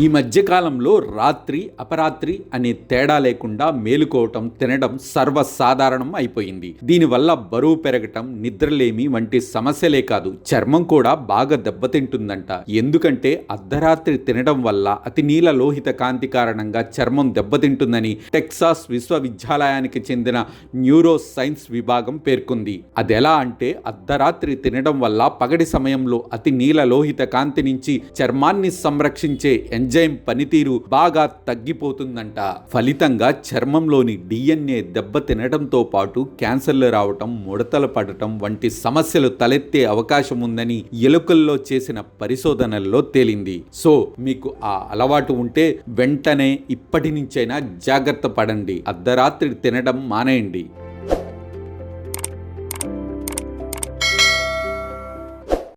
ఈ మధ్యకాలంలో రాత్రి అపరాత్రి అనే తేడా లేకుండా మేలుకోవటం తినడం సర్వసాధారణం అయిపోయింది. దీనివల్ల బరువు పెరగటం నిద్రలేమి వంటి సమస్యలే కాదు చర్మం కూడా బాగా దెబ్బతింటుందంట. ఎందుకంటే అర్ధరాత్రి తినడం వల్ల అతి నీల లోహిత కాంతి కారణంగా చర్మం దెబ్బతింటుందని టెక్సాస్ విశ్వవిద్యాలయానికి చెందిన న్యూరో సైన్స్ విభాగం పేర్కొంది. అదెలా అంటే అర్ధరాత్రి తినడం వల్ల పగటి సమయంలో అతి నీల లోహిత కాంతి నుంచి చర్మాన్ని సంరక్షించే ఎంజైమ్ పనితీరు బాగా తగ్గిపోతుందంట. ఫలితంగా చర్మంలోని డిఎన్ఏ దెబ్బ తినడంతో పాటు క్యాన్సర్లు రావటం ముడతలు పడటం వంటి సమస్యలు తలెత్తే అవకాశం ఉందని ఎలుకల్లో చేసిన పరిశోధనల్లో తేలింది. సో మీకు ఆ అలవాటు ఉంటే వెంటనే ఇప్పటి నుంచైనా జాగ్రత్త పడండి. అర్ధరాత్రి తినడం మానేయండి.